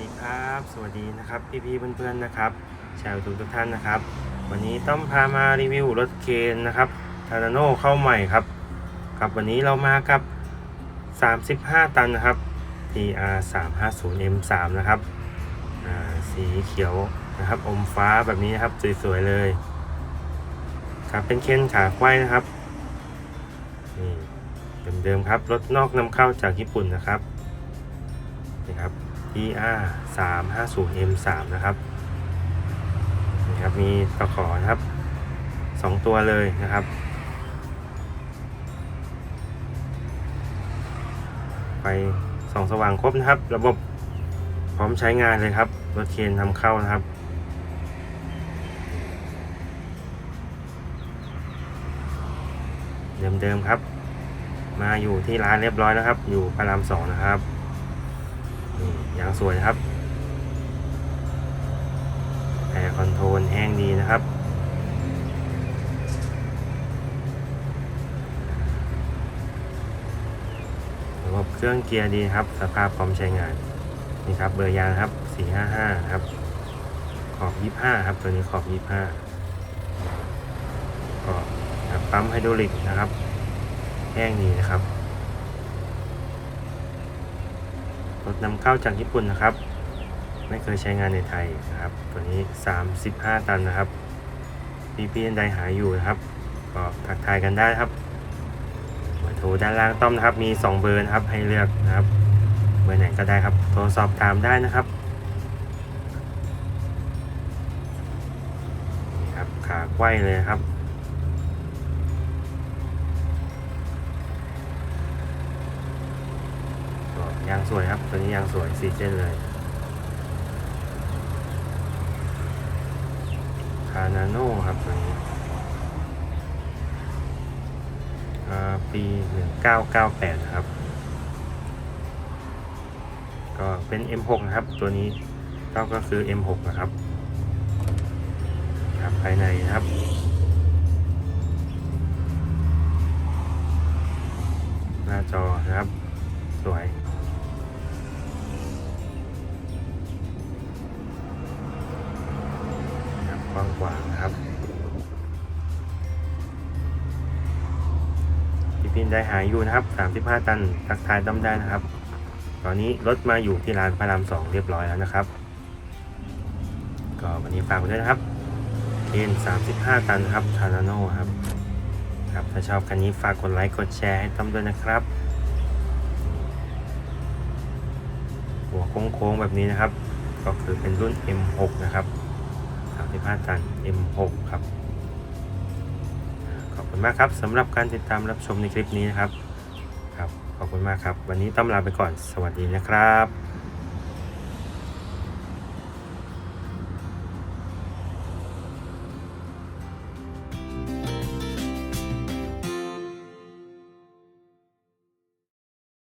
ดีครับ สวัสดีนะครับพี่ๆเพื่อนๆนะครับชาวทุกทุกท่านนะครับ วันนี้ต้องพามารีวิวรถเคนนะครับทานาโนเข้าใหม่ครับครับวันนี้เรามากับ 35 ตันนะครับ TR 350 M3 นะครับอ่าสีเขียวนะครับ อมฟ้าแบบนี้นะครับสวยๆเลยครับเป็นเคนขาควายนะครับนี่เดิมๆครับรถนอกนำเข้าจากญี่ปุ่นนะครับนี่ครับ ER 350 M3 นะครับนี่ครับมีตะขอนะครับสองตัวเลยนะครับไฟสองสว่างครบนะครับ ระบบพร้อมใช้งานเลยครับ รถเคนทำเข้านะครับเดิมๆครับ มาอยู่ที่ร้านเรียบร้อยแล้วครับ อยู่พระรามสองนะครับ ยางสวยนะครับแอร์คอนโทรลแห้งดีนะครับระบบเครื่องเกียร์ดีครับ สภาพพร้อมใช้งาน นี่ครับเบอร์ยางครับ 455 ครับ ขอบ 25 ครับ ตัวนี้ขอบ 25 ก็ครับปั๊มไฮดรอลิกนะครับ แห้งดีนะครับ ร ถนำเข้าจากญี่ปุ่นนะครับ ไม่เคยใช้งานในไทยนะครับ ตัวนี้ 35 ตันนะครับพี่พี่อันใดหาอยู่นะครับ ก็ทักทายกันได้ครับเบอร์โทรด้านล่างต้อมนะครับ มี 2 เบอร์นะครับให้เลือกนะครับ เบอร์ไหนก็ได้ครับ โทรสอบถามได้นะครับนี่ครับขาไขว้เลยครับ ยางสวยครับตัวนี้ยางสวยสีเส้นเลยคานาโน่ครับตัวนี้อ่งเก้าปี1998นะครับ ก็เป็น M6 นะครับ ตัวนี้ก็ก็คือ M6 นะครับ ครับภายในนะครับหน้าจอนะครับ สวย พี่พินได้หายอยู่นะครับ 35 ตันทักทายต้อมได้นะครับ ตอนนี้รถมาอยู่ที่ร้านพระรามสองเรียบร้อยแล้วนะครับ ก็วันนี้ฝากไว้ด้วยนะครับเคน35 ตันครับทานาโน่ครับ ครับ ถ้าชอบคันนี้ฝากกดไลค์กดแชร์ให้ต้อมด้วยนะครับ หัวโค้งๆแบบนี้นะครับ ก็คือเป็นรุ่น M6 นะครับ35 ตัน M6 ครับ คุณมากครับสำหรับการติดตามรับชมในคลิปนี้นะครับครับ ขอบคุณมากครับ วันนี้ต้องลาไปก่อนสวัสดีนะครับ